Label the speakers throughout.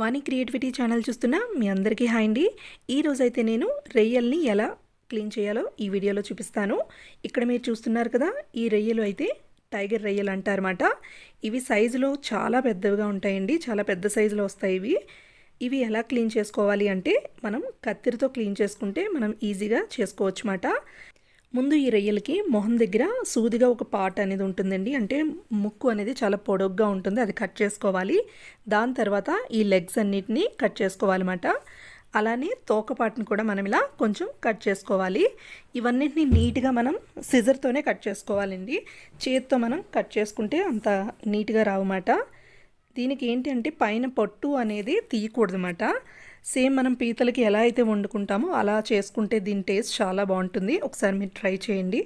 Speaker 1: వాణి creativity channel చూస్తున్న మీ అందరికీ hi అండి. ఈరోజు అయితే నేను రొయ్యల్ని ఎలా క్లీన్ చేయాలో ఈ వీడియోలో చూపిస్తాను. ఇక్కడ మీరు చూస్తున్నారు కదా ఈ రొయ్యలు అయితే టైగర్ రొయ్యలు అంటారన్నమాట. ఇవి సైజులో చాలా పెద్దవిగా ఉంటాయండి. చాలా పెద్ద సైజులో వస్తాయి ఇవి. ఇవి ఎలా క్లీన్ చేసుకోవాలి అంటే మనం కత్తిరితో క్లీన్ చేసుకుంటే మనం ఈజీగా చేసుకోవచ్చు అన్నమాట ముందు ఈ రొయ్యలకి మొహం దగ్గర సూదిగా ఒక పార్ట్ అనేది ఉంటుందండి. అంటే ముక్కు అనేది చాలా పొడవుగా ఉంటుంది. అది కట్ చేసుకోవాలి. దాని తర్వాత ఈ లెగ్స్ అన్నిటినీ కట్ చేసుకోవాలన్నమాట. అలానే తోకపాటును కూడా మనం ఇలా కొంచెం కట్ చేసుకోవాలి. ఇవన్నిటిని నీట్గా మనం సిజర్తోనే కట్ చేసుకోవాలండి. చేతితో మనం కట్ చేసుకుంటే అంత నీట్గా రావన్నమాట. దీనికి ఏంటంటే పైన పొట్టు అనేది తీయకూడదన్నమాట. సేమ్ మనం పీతలకి ఎలా అయితే వండుకుంటామో అలా చేసుకుంటే దీని టేస్ట్ చాలా బాగుంటుంది. ఒకసారి మీరు ట్రై చేయండి.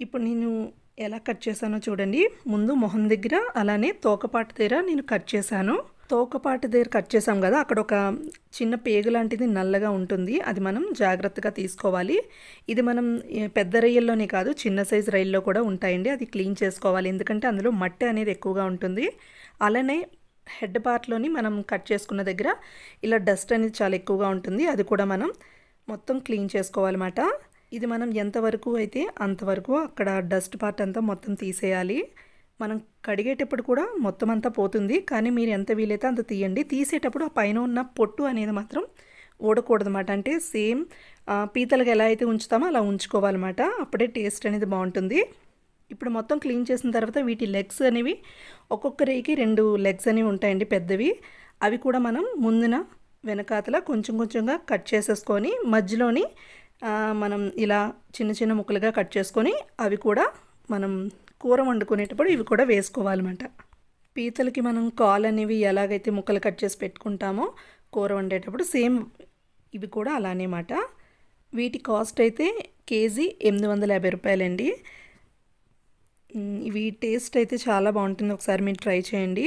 Speaker 1: ఇప్పుడు నేను ఎలా కట్ చేశానో చూడండి. ముందు మొహం దగ్గర అలానే తోకపాటు దగ్గర నేను కట్ చేశాను. తోకపాటు దగ్గర కట్ చేసాం కదా అక్కడ ఒక చిన్న పేగు లాంటిది నల్లగా ఉంటుంది. అది మనం జాగ్రత్తగా తీసుకోవాలి. ఇది మనం పెద్ద రొయ్యల్లోనే కాదు చిన్న సైజు రైల్లో కూడా ఉంటాయండి. అది క్లీన్ చేసుకోవాలి. ఎందుకంటే అందులో మట్టి అనేది ఎక్కువగా ఉంటుంది. అలానే హెడ్ పార్ట్లోని మనం కట్ చేసుకున్న దగ్గర ఇలా డస్ట్ అనేది చాలా ఎక్కువగా ఉంటుంది. అది కూడా మనం మొత్తం క్లీన్ చేసుకోవాలన్నమాట. ఇది మనం ఎంతవరకు అయితే అంతవరకు అక్కడ డస్ట్ పార్ట్ అంతా మొత్తం తీసేయాలి. మనం కడిగేటప్పుడు కూడా మొత్తం అంతా పోతుంది. కానీ మీరు ఎంత వీలైతే అంత తీయండి. తీసేటప్పుడు ఆ పైన ఉన్న పొట్టు అనేది మాత్రం ఊడకూడదన్నమాట. అంటే సేమ్ పీతలకు ఎలా అయితే ఉంచుతామో అలా ఉంచుకోవాలన్నమాట. అప్పుడే టేస్ట్ అనేది బాగుంటుంది. ఇప్పుడు మొత్తం క్లీన్ చేసిన తర్వాత వీటి లెగ్స్ అనేవి ఒక్కొక్క రేకి రెండు లెగ్స్ అనేవి ఉంటాయండి పెద్దవి. అవి కూడా మనం ముందున వెనకాతల కొంచెం కొంచెంగా కట్ చేసేసుకొని మధ్యలోని మనం ఇలా చిన్న చిన్న ముక్కలుగా కట్ చేసుకొని అవి కూడా మనం కూర వండుకునేటప్పుడు ఇవి కూడా వేసుకోవాలన్నమాట. పీతలకి మనం కాల్ అనేవి ఎలాగైతే ముక్కలు కట్ చేసి పెట్టుకుంటామో కూర వండేటప్పుడు సేమ్ ఇవి కూడా అలానే మాట వీటి కాస్ట్ అయితే కేజీ ఎనిమిది వందల యాభై రూపాయలండి. ఇవి టేస్ట్ అయితే చాలా బాగుంటుంది. ఒకసారి మీరు ట్రై చేయండి.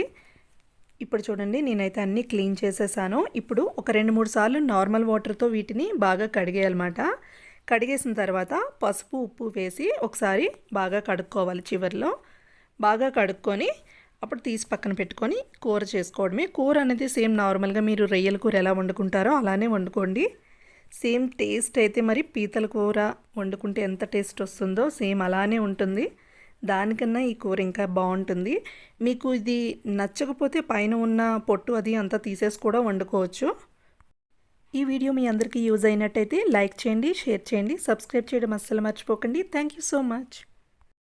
Speaker 1: ఇప్పుడు చూడండి నేనైతే అన్నీ క్లీన్ చేసేసాను. ఇప్పుడు ఒక రెండు మూడు సార్లు నార్మల్ వాటర్తో వీటిని బాగా కడిగేయాలన్నమాట. కడిగేసిన తర్వాత పసుపు ఉప్పు వేసి ఒకసారి బాగా కడుక్కోవాలి చివరిలో. బాగా కడుక్కొని అప్పుడు తీసి పక్కన పెట్టుకొని కూర చేసుకోవడమే. కూర అనేది సేమ్ నార్మల్గా మీరు రొయ్యల కూర ఎలా వండుకుంటారో అలానే వండుకోండి. సేమ్ టేస్ట్ అయితే మరి పీతల కూర వండుకుంటే ఎంత టేస్ట్ వస్తుందో సేమ్ అలానే ఉంటుంది. దానికన్నా ఈ కూర ఇంకా బాగుంటుంది. మీకు ఇది నచ్చకపోతే పైన ఉన్న పొట్టు అది అంతా తీసేసి కూడా వండుకోవచ్చు. ఈ వీడియో మీ అందరికీ యూజ్ అయినట్టయితే లైక్ చేయండి షేర్ చేయండి సబ్స్క్రైబ్ చేయడం అస్సలు మర్చిపోకండి. Thank you so much.